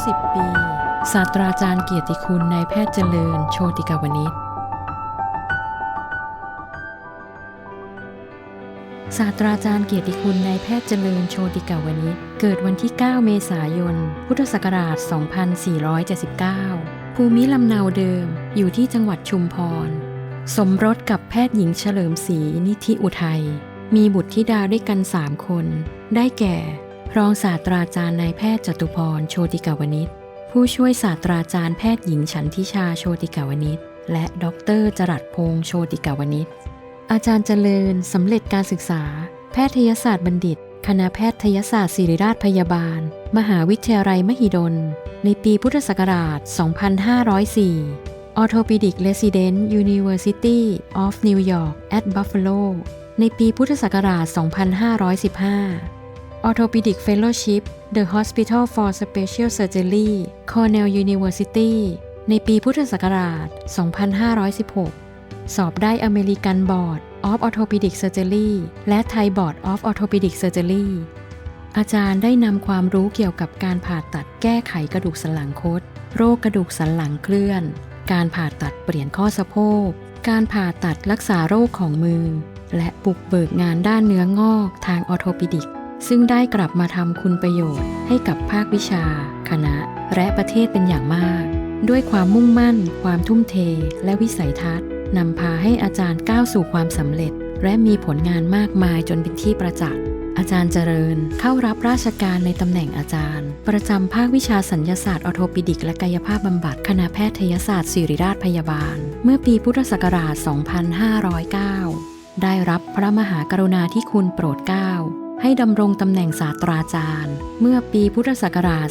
90 ปี ศาสตราจารย์เกียรติคุณนายแพทย์เจริญ โชติกาวนิชศาสตราจารย์เกียรติคุณนายแพทย์เจริญโชติกาวนิชเกิดวันที่ 9 เมษายน พุทธศักราช 2479 ภูมิลำเนาเดิมอยู่ที่จังหวัดชุมพร สมรสกับแพทย์หญิงเฉลิมศรีนิธิอุทัย มีบุตรธิดาด้วยกัน 3 คน ได้แก่ รองศาสตราจารย์นายแพทย์จตุพรโชติกาวนิชผู้ช่วยศาสตราจารย์แพทย์หญิงฉันทิชาโชติกาวนิชและดอกเตอรจรัสพงษ์โชติกาวนิชอาจารย์เจริญสำเร็จการศึกษา แพทยศาสตร์บัณฑิต คณะแพทยศาสตร์ศิริราชพยาบาล มหาวิทยาลัยมหิดล ในปีพุทธศักราช 2504 Orthopedic Resident University of New York at Buffalo ในปีพุทธศักราช 2515 Orthopedic Fellowship The Hospital for Special Surgery Cornell University ในปีพุทธศักราช 2516 สอบได้ American Board of Orthopedic Surgery และ Thai Board of Orthopedic Surgery อาจารย์ได้นำความรู้เกี่ยวกับการผ่าตัดแก้ไขกระดูกสันหลังคด โรคกระดูกสันหลังเคลื่อน การผ่าตัดเปลี่ยนข้อสะโพก การผ่าตัดรักษาโรคของมือ และบุกเบิกงานด้านเนื้องอกทางออโทปิดิก ซึ่งได้กลับมาทำคุณประโยชน์ให้กับภาควิชา คณะ และประเทศเป็นอย่างมาก ด้วยความมุ่งมั่น ความทุ่มเท และวิสัยทัศน์นำพาให้อาจารย์ก้าวสู่ความสำเร็จ และมีผลงานมากมายจนเป็นที่ประจักษ์อาจารย์เจริญเข้ารับราชการในตำแหน่งอาจารย์ ประจำภาควิชาสัญญาศาสตร์ออโทปิดิก และกายภาพบำบัดคณะแพทยศาสตร์ศิริราชพยาบาล เมื่อปีพุทธศักราช 2509 ได้รับพระมหากรุณาธิคุณโปรดเกล้า ให้ดำรงตำแหน่งศาสตราจารย์ เมื่อปีพุทธศักราช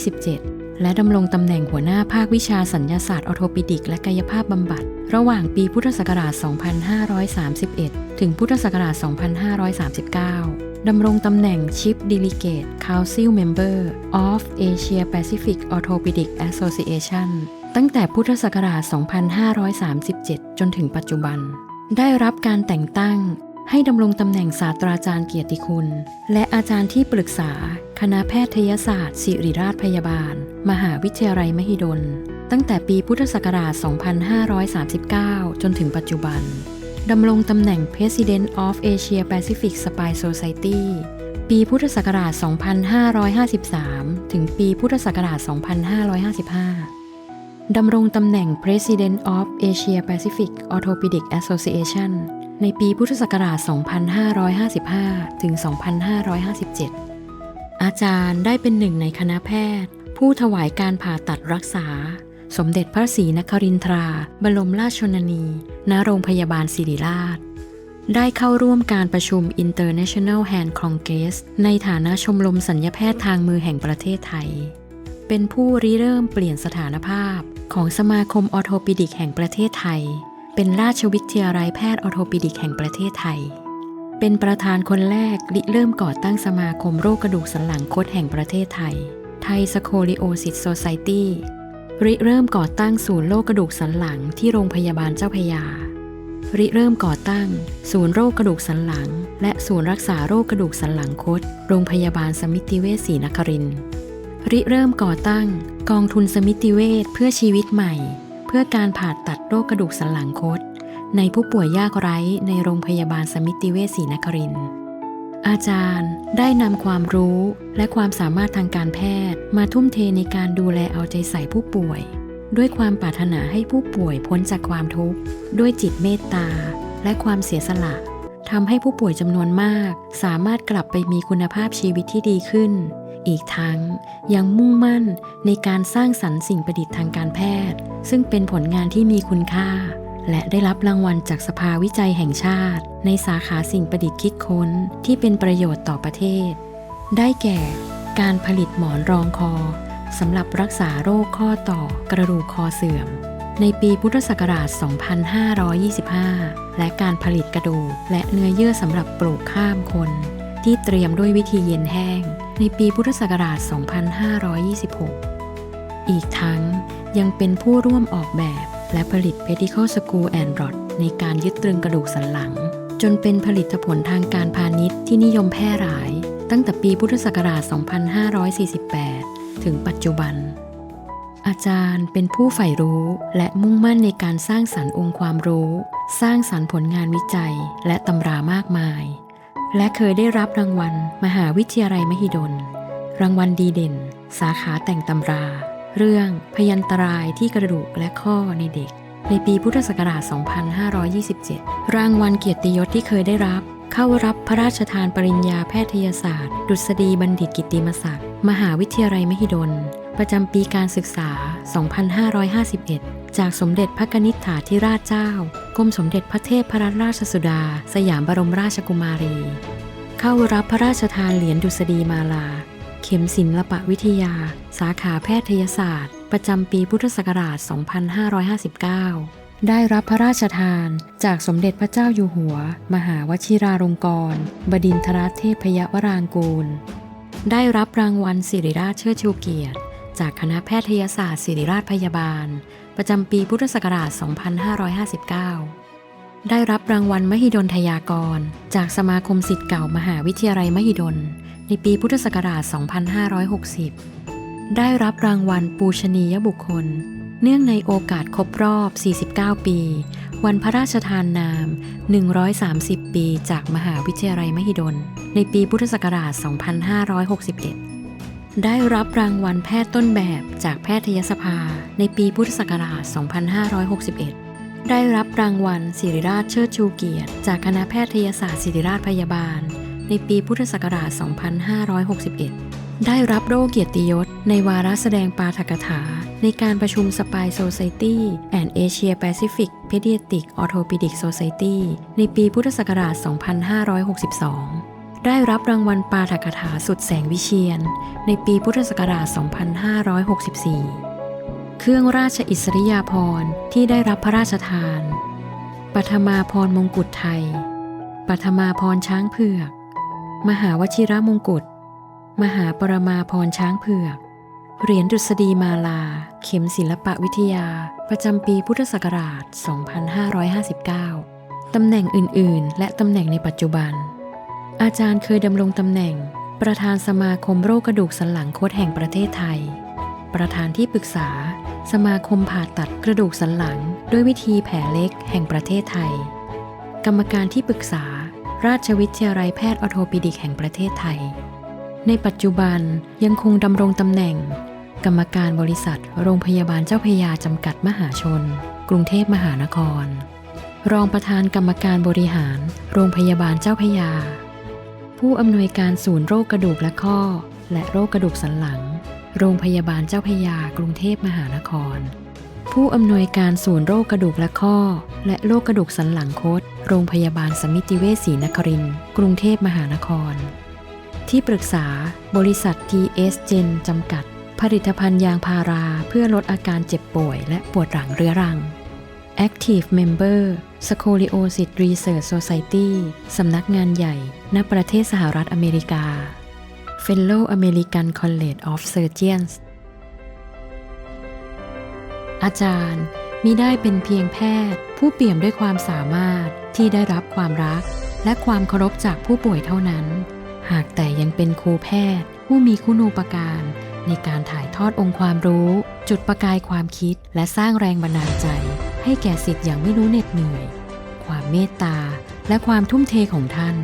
2527 และดำรงตำแหน่งหัวหน้าภาควิชาสัญญาศาสตร์ออโทปิดิกและกายภาพบำบัด ระหว่างปีพุทธศักราช 2531 ถึงพุทธศักราช 2539ดำรงตำแหน่ง Chief Delegate Council Member of Asia Pacific Orthopedic Association ตั้งแต่พุทธศักราช 2537 จนถึงปัจจุบัน ได้รับการแต่งตั้ง ให้ดำรงตำแหน่งศาสตราจารย์เกียรติคุณ และอาจารย์ที่ปรึกษา คณะแพทยศาสตร์ ศิริราชพยาบาล มหาวิทยาลัยมหิดล ตั้งแต่ปีพุทธศักราช 2539 จนถึงปัจจุบัน ดำรงตำแหน่ง President of Asia Pacific Spine Society ปีพุทธศักราช 2553 ถึงปีพุทธศักราช 2555ดำรงตำแหน่ง President of Asia Pacific Orthopedic Association ในปีพุทธศักราช 2555 ถึง 2557 อาจารย์ได้เป็นหนึ่งในคณะแพทย์ ผู้ถวายการผ่าตัดรักษา สมเด็จพระศรีนครินทรา บรมราชชนนี ณ โรงพยาบาลศิริราช ได้เข้าร่วมการประชุม International Hand Congress ในฐานะชมรมสัญญาแพทย์ทางมือแห่งประเทศไทย เป็นผู้ริเริ่มเปลี่ยนสถานภาพของสมาคมออโทปิดิกแห่งประเทศไทย เป็นราชวิทยาลัยแพทย์ออโทปิดิกแห่งประเทศไทย เป็นประธานคนแรกริเริ่มก่อตั้งสมาคมโรคกระดูกสันหลังคดแห่งประเทศไทย ไทยสโคลิโอซิสโซไซตี้ริเริ่มก่อตั้งศูนย์โรคกระดูกสันหลังที่โรงพยาบาลเจ้าพยา ริเริ่มก่อตั้ง ศูนย์โรคกระดูกสันหลัง และศูนย์รักษาโรคกระดูกสันหลังคด โรงพยาบาลสมิติเวชศรีนครินทร์ริเริ่มก่อตั้ง กองทุนสมิติเวชเพื่อชีวิตใหม่ พื่อการผ่าตัดโรคกระดูกสันหลังคด ในผู้ป่วยยากไร้ในโรงพยาบาลสมิติเวชศรีนครินทร์อาจารย์ได้นำความรู้และความสามารถทางการแพทย์ มาทุ่มเทในการดูแลเอาใจใส่ผู้ป่วย ด้วยความปรารถนาให้ผู้ป่วยพ้นจากความทุกข์ ด้วยจิตเมตตา และความเสียสละทำให้ผู้ป่วยจำนวนมาก สามารถกลับไปมีคุณภาพชีวิตที่ดีขึ้น อีกทั้งยังมุ่งมั่นในการสร้างสรรค์สิ่งประดิษฐ์ทางการแพทย์ ซึ่งเป็นผลงานที่มีคุณค่า และได้รับรางวัลจากสภาวิจัยแห่งชาติ ในสาขาสิ่งประดิษฐ์คิดค้นที่เป็นประโยชน์ต่อประเทศ ได้แก่ การผลิตหมอนรองคอสำหรับรักษาโรคข้อต่อกระดูกคอเสื่อม ในปีพุทธศักราช 2525 และการผลิตกระดูกและเนื้อเยื่อสำหรับปลูกข้ามคน ที่เตรียมด้วยวิธีเย็นแห้ง ในปีพุทธศักราช 2526 อีกทั้งยังเป็นผู้ร่วมออกแบบและผลิต Pedicle Screw and Rod ในการยึดตรึงกระดูกสันหลัง จนเป็นผลิตผลทางการพาณิชย์ที่นิยมแพร่หลาย ตั้งแต่ปีพุทธศักราช 2548 ถึงปัจจุบัน อาจารย์เป็นผู้ใฝ่รู้และมุ่งมั่นในการสร้างสรรค์องค์ความรู้ สร้างสรรค์ผลงานวิจัยและตำรามากมาย และเคยได้รับรางวัล มหาวิทยาลัยมหิดล รางวัลดีเด่น สาขาแต่งตำรา เรื่องพยันตรายที่กระดูกและข้อในเด็ก ในปีพุทธศักราช 2527 รางวัลเกียรติยศที่เคยได้รับ เข้ารับพระราชทานปริญญาแพทยศาสตร์ ดุษฎีบัณฑิตกิติมศักดิ์ มหาวิทยาลัยมหิดล ประจำปีการศึกษา 2551 จากสมเด็จพระนิษฐาธิราชเจ้า กรมสมเด็จพระเทพรัตนราชสุดา สยามบรมราชกุมารี เข้ารับพระราชทานเหรียญดุษฎีมาลา เข็มศิลปวิทยา สาขาแพทยศาสตร์ ประจำปีพุทธศักราช 2559 ได้รับพระราชทานจากสมเด็จพระเจ้าอยู่หัว มหาวชิราลงกรณบดินทรเทพยวรางกูล ได้รับรางวัลศิริราชเชิดชูเกียรติ จากคณะแพทยศาสตร์ศิริราชพยาบาล ประจำปีพุทธศักราช 2559 ได้รับรางวัลมหิดลทยากร จากสมาคมสิทธิ์เก่ามหาวิทยาลัยมหิดล ในปีพุทธศักราช 2560 ได้รับรางวัลปูชนียบุคคล เนื่องในโอกาสครบรอบ 49 ปี วันพระราชทานนาม 130 ปี จากมหาวิทยาลัยมหิดล ในปีพุทธศักราช 2561 ได้รับรางวัลแพทย์ต้นแบบจากแพทยสภาในปีพุทธศักราช 2561 ได้รับรางวัลศิริราชเชิดชูเกียรติ จากคณะแพทยศาสตร์ศิริราชพยาบาล ในปีพุทธศักราช 2561 ได้รับโล่เกียรติยศ ในวาระแสดงปาฐกถา ในการประชุม Spy Society and Asia Pacific Pediatric Orthopedic Society ในปีพุทธศักราช 2562 ได้รับรางวัลปาฐกถาสุดแสงวิเชียน ในปีพุทธศักราช 2564 เครื่องราชอิสริยาภรณ์ที่ได้รับพระราชทานปฐมาพรมงกุฎไทยปฐมาพรช้างเผือก มหาวชิระมงกุฎ มหาปรมาพรช้างเผือก เหรียญดุษฎีมาลา เข็มศิลปวิทยา ประจำปีพุทธศักราช 2559 ตำแหน่งอื่น ๆ และตำแหน่งในปัจจุบัน อาจารย์เคยดำรงตำแหน่ง ประธานสมาคมโรคกระดูกสันหลังโคดแห่งประเทศไทย ประธานที่ปรึกษา สมาคมผ่าตัดกระดูกสันหลัง ด้วยวิธีแผลเล็กแห่งประเทศไทย กรรมการที่ปรึกษา ราชวิทยาลัยแพทย์ออโทปิดิกแห่งประเทศไทย ในปัจจุบันยังคงดำรงตำแหน่ง กรรมการบริษัท โรงพยาบาลเจ้าพยาจำกัดมหาชน กรุงเทพมหานคร รองประธานกรรมการบริหาร โรงพยาบาลเจ้าพยา ผู้อำนวยการศูนย์โรคกระดูกและข้อ และโรคกระดูกสันหลัง โรงพยาบาลเจ้าพยากรุงเทพมหานคร ผู้อำนวยการศูนย์โรคกระดูกและข้อ และโรคกระดูกสันหลังคดโรงพยาบาลสมิติเวชศรีนครินทร์กรุงเทพมหานคร ที่ปรึกษาบริษัท TS Gen จำกัด ผลิตภัณฑ์ยางพาราเพื่อลดอาการเจ็บป่วย และปวดหลังเรื้อรัง Active Member Scoliosis Research Society สำนักงานใหญ่ ณ ประเทศสหรัฐอเมริกา Fellow American College of Surgeons อาจารย์มิได้เป็นเพียงแพทย์ ผู้เปี่ยมด้วยความสามารถที่ได้รับความรัก และความเคารพจากผู้ป่วยเท่านั้น หากแต่ยังเป็นครูแพทย์ ผู้มีคุณูปการ ในการถ่ายทอดองค์ความรู้ จุดประกายความคิดและสร้างแรงบันดาลใจ ให้แก่สิทธิ์อย่างไม่รู้เหน็ดเหนื่อย ความเมตตาและความทุ่มเทของท่าน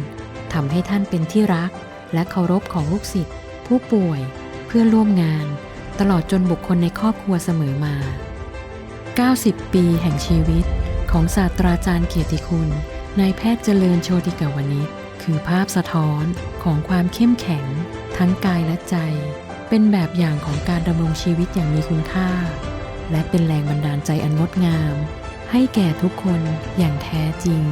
ทำให้ท่านเป็นที่รัก และเคารพของลูกศิษย์ผู้ป่วย เพื่อนร่วมงาน ตลอดจนบุคคลในครอบครัวเสมอมา 90 ปีแห่งชีวิตของศาสตราจารย์เกียรติคุณนายแพทย์เจริญโชติกาวนิชคือภาพสะท้อนของความเข้มแข็ง ทั้งกายและใจ เป็นแบบอย่างของการดำรงชีวิตอย่างมีคุณค่า และเป็นแรงบันดาลใจอันงดงาม ให้แก่ทุกคนอย่างแท้จริง